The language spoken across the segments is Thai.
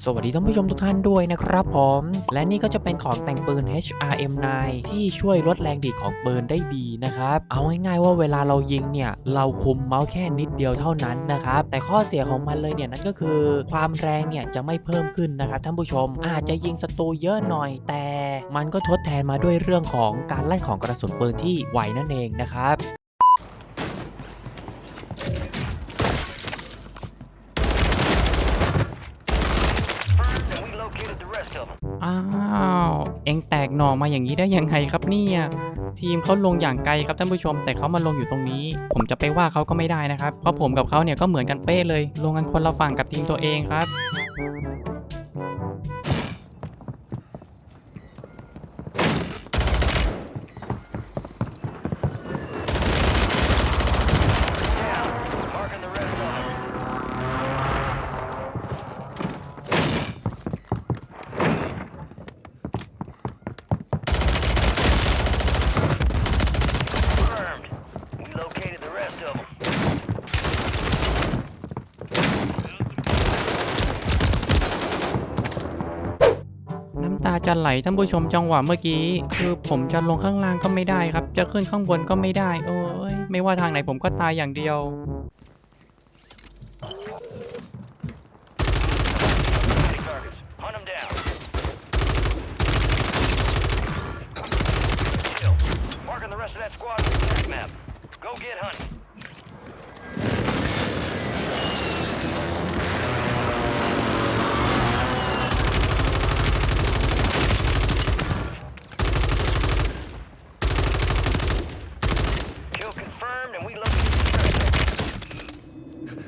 สวัสดีท่านผู้ชมทุกท่านด้วยนะครับผม และนี่ก็จะเป็นของแต่งปืน HRM9 ที่ช่วยลดแรงดีดของปืนได้ดีนะครับ เอาง่ายๆว่าเวลาเรายิงเนี่ย เราคุมเมาส์แค่นิดเดียวเท่านั้นนะครับ แต่ข้อเสียของมันเลยเนี่ยนั่นก็คือ ความแรงเนี่ยจะไม่เพิ่มขึ้นนะครับท่านผู้ชม อาจจะยิงศัตรูเยอะหน่อย แต่มันก็ทดแทนมาด้วยเรื่องของการลั่นของกระสุนปืนที่ไวนั่นเองนะครับ First, and we located the rest of them. อ้าว เองแตกหน่อมาอย่างนี้ได้ยังไงครับเนี่ยทีมเขาลงอย่างไกลครับท่านผู้ชม แต่เขามาลงอยู่ตรงนี้ ผมจะไปว่าเขาก็ไม่ได้นะครับเพราะผมกับเขาเนี่ยก็เหมือนกันเป๊ะเลย ลงกันคนละฝั่งกับทีมตัวเองครับ Marking the rest of them. Confirmed. We located the rest of them. น้ำตาจะไหลท่านผู้ชมจังหวะเมื่อกี้ คือผมจะลงข้างล่างก็ไม่ได้ครับ จะขึ้นข้างบนก็ไม่ได้ โอ้ยไม่ว่าทางไหนผมก็ตายอย่างเดียว Take targets. Hunt them down. Kill. Marking the rest of that squad with the attack map. Go get hunting. คิล confirmed and we located the rest of them.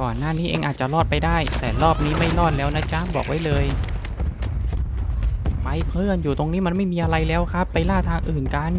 ก่ อนหน้านี้เองอาจจะรอดไปได้ แต่รอบนี้ไม่รอดแล้วนะจ๊ะบอกไว้เลยไปเพื่อนอยู่ตรงนี้มันไม่มีอะไรแล้วครับ ไปล่าทางอื่นกัน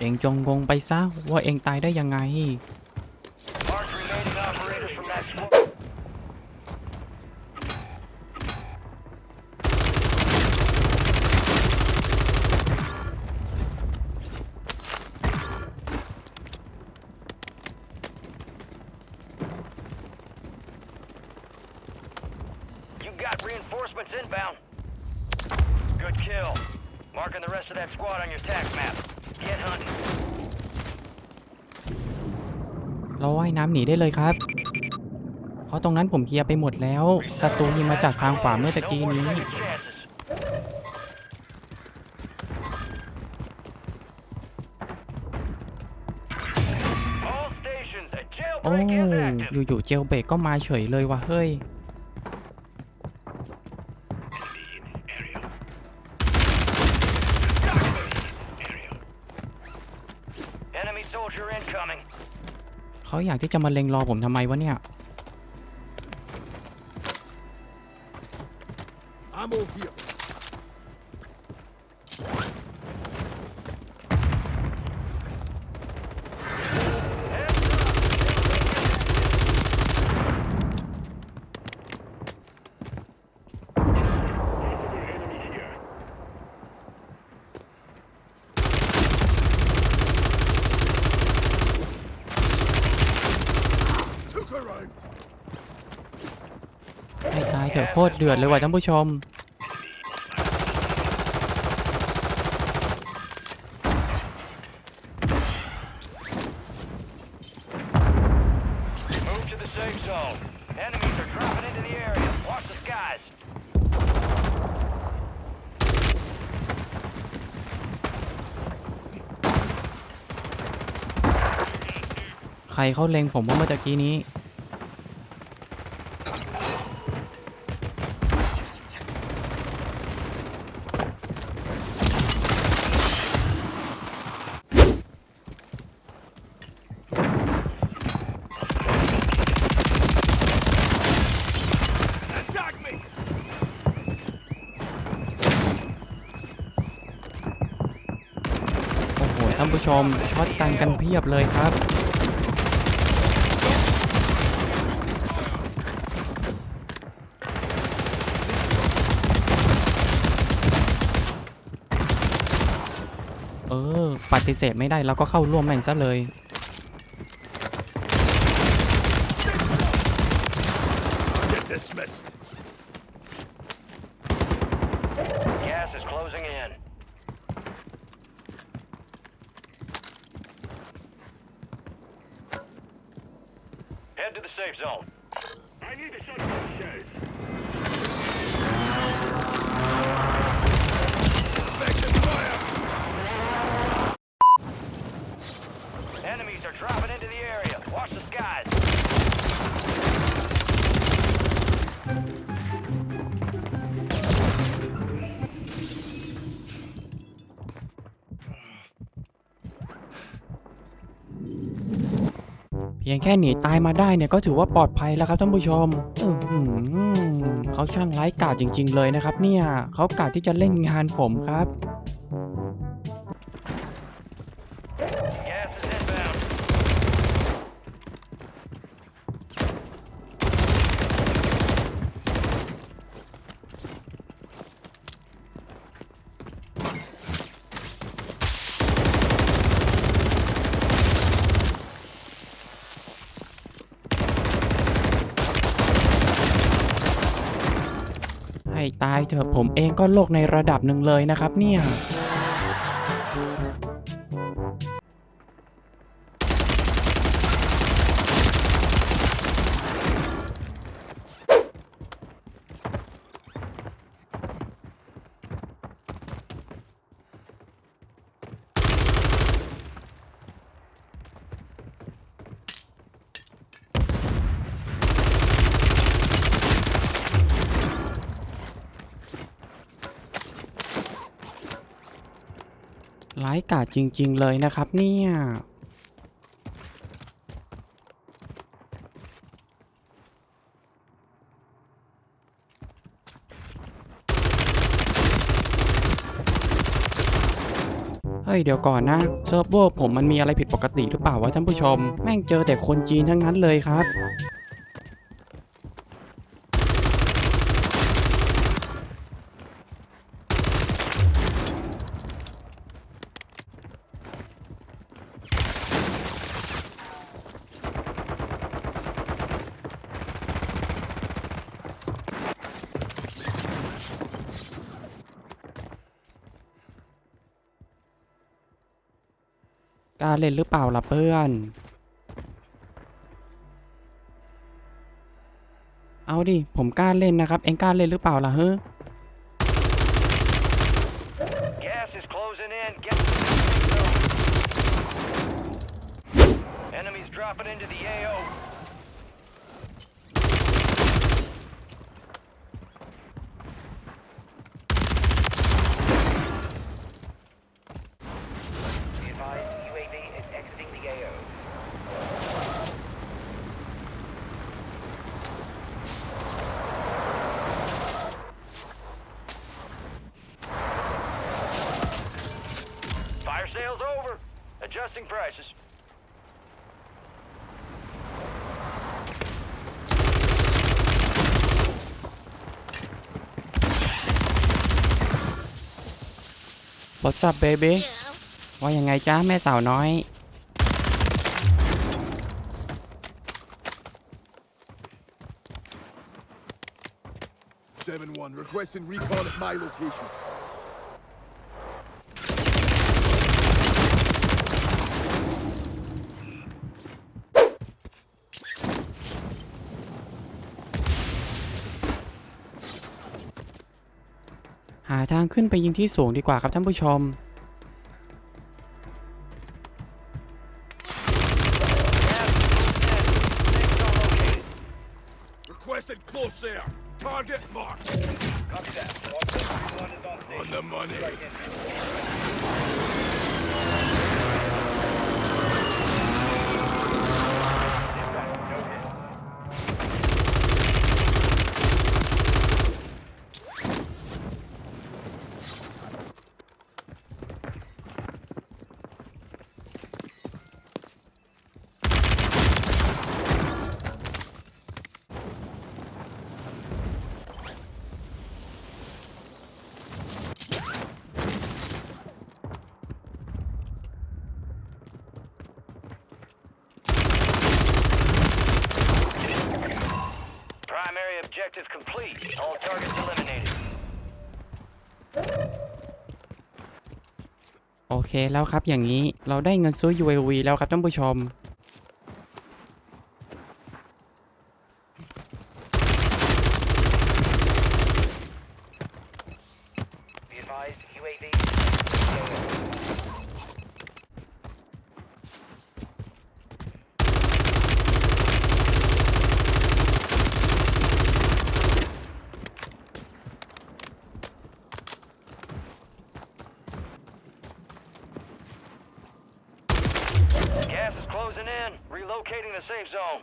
เองจงงงไปซะว่าเองตายได้ยังไง Mark remaining operators from that squad. 'You got reinforcements inbound. Good kill. Marking the rest of that squad on your tac map. เราว่ายน้ำหนีได้เลยครับ เพราะตรงนั้นผมเคลียร์ไปหมดแล้วศัตรูยิงมาจากทางขวาเมื่อตะกี้นี้ โอ้ อยู่ๆเจลเบรกก็มาเฉยเลยว่ะเฮ้ย soldier incoming. เขาอยากที่จะมาเล็งรอผมทำไมวะเนี่ย Ammo here. around. ให้ตาย เถอะโคตรเดือดเลยว่ะท่านผู้ชม Move to the safe zone. Enemies are dropping into the area. Watch the skies. ใครเขาเล็งผมว่าเมื่อตะกี้นี้ Attack me! โอ้โห ท่าน ผู้ชมช็อตกันกันเพียบเลยครับ เออ ปฏิเสธไม่ได้เราก็เข้าร่วมแม่งซะเลย Enemies are dropping into the area. Watch the skies. เพียงแค่หนีตายมาได้เนี่ยก็ถือว่าปลอดภัยแล้วครับท่านผู้ชมอื้อหือเขาช่างไร้กาจจริง ๆ เลยนะครับ เนี่ยเขากาจที่จะเล่นงานผมครับ Gas is inbound. ให้ตาย เถอะผมเองก็โลกในระดับหนึ่งเลยนะครับเนี่ย กาจจริง ๆ เลยนะครับเนี่ยเฮ้ยเดี๋ยวก่อนนะเซิร์ฟเวอร์ผมมันมีอะไรผิดปกติหรือเปล่าวะท่านผู้ชม แม่งเจอแต่คนจีนทั้งนั้นเลยครับ เล่นหรือเปล่าล่ะเพื่อน เอาดิ ผมกล้าเล่นนะครับ เอ็งกล้าเล่นหรือเปล่าล่ะเฮ้อ Sales over. Adjusting prices. What's up baby ว่ายังไงจ้าแม่สาวน้อย Seven one requesting recall at my location. หาทางขึ้นไปยิงที่สูงดีกว่าครับท่านผู้ชม เคแล้วครับอย่างนี้เราได้เงินซื้อ UAV แล้วครับท่านผู้ชม Gas is closing in. Relocating the safe zone.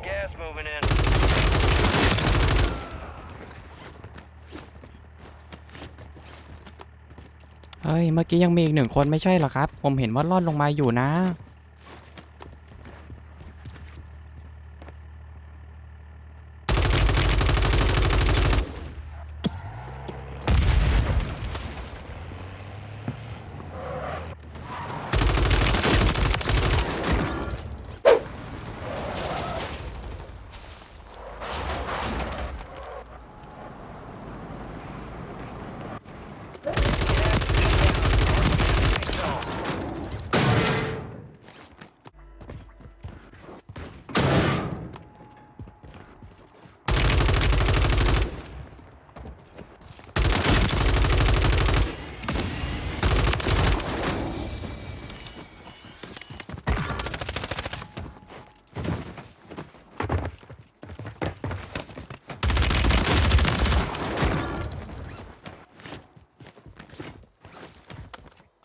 'Got gas moving in. เฮ้ย เมื่อกี้ยังมีอีกหนึ่งคนไม่ใช่เหรอครับ ผมเห็นว่าล่อนลงมาอยู่นะ เ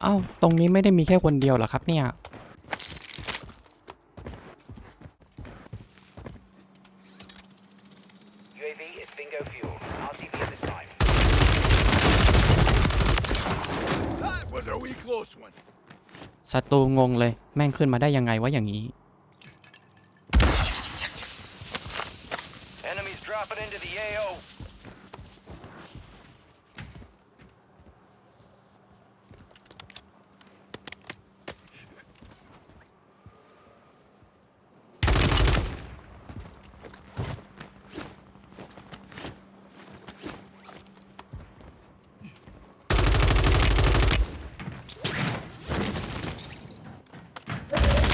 อ้าตรงนี้ไม่ได้มีแค่คนเดียวเหรอครับเนี่ย UAV is bingo fuel. RTV at this time. That was a wee close one. ศัตรูงงเลย แม่งขึ้นมาได้ยังไงวะอย่างนี้ Enemies dropping into the AO.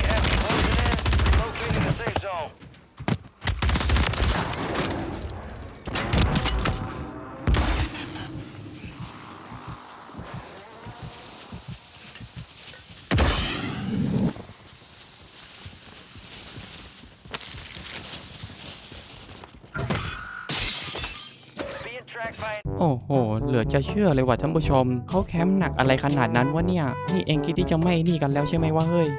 Gas is closing in. Locating the safe zone. โอ้โห เหลือจะเชื่อเลยว่ะท่านผู้ชม เขาแคมป์หนักอะไรขนาดนั้นวะเนี่ย นี่เองคิดที่จะไม่นี่กันแล้วใช่ไหมวะเฮ้ย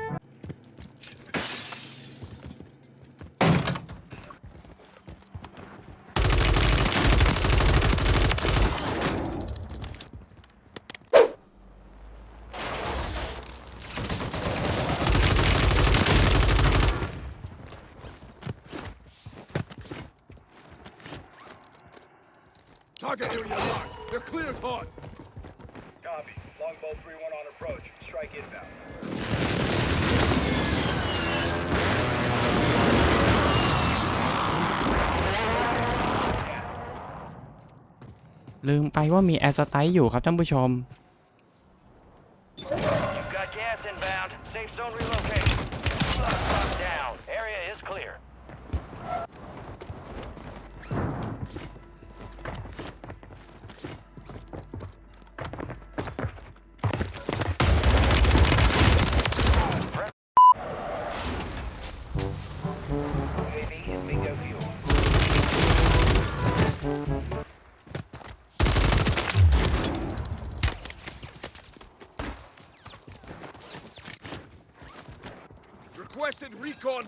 Copy. Longbow 3-1 on approach. Strike inbound. ลืมไปว่ามีแอร์สไตล์อยู่ครับท่านผู้ชม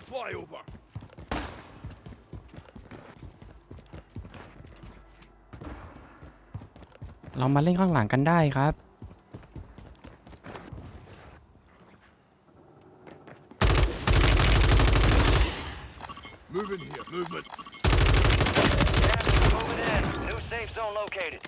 flyover. เรามาเล่นข้างหลังกันได้ครับ Moving here. Movement. Gas is moving in. New safe zone located.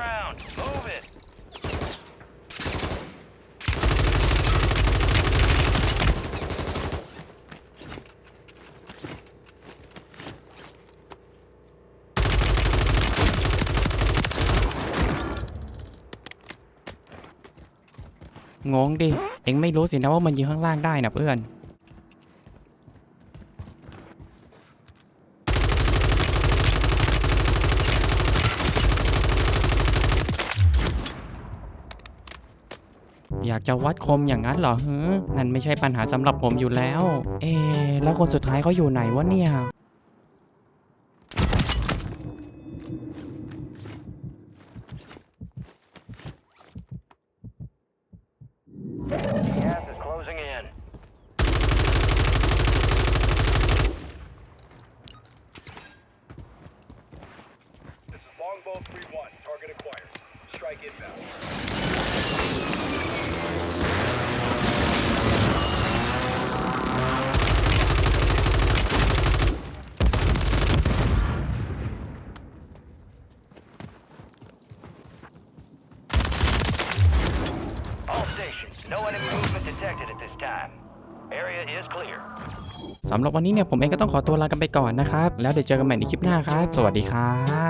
Ground. Move it. งงดิ เอ็งไม่รู้สินะว่ามันยิงข้างล่างได้นะเพื่อน อยากจะวัดคมอย่างนั้นเหรอฮึนั่นไม่ใช่ปัญหาสำหรับผมอยู่แล้ว เอะแล้วคนสุดท้ายเขาอยู่ไหนวะเนี่ย 3-1, target acquired. Strike inbound. สำหรับวันนี้เนี่ยผมเองก็ต้องขอตัวลากันไปก่อนนะครับ แล้วเดี๋ยวเจอกันใหม่ในคลิปหน้าครับ สวัสดีครับ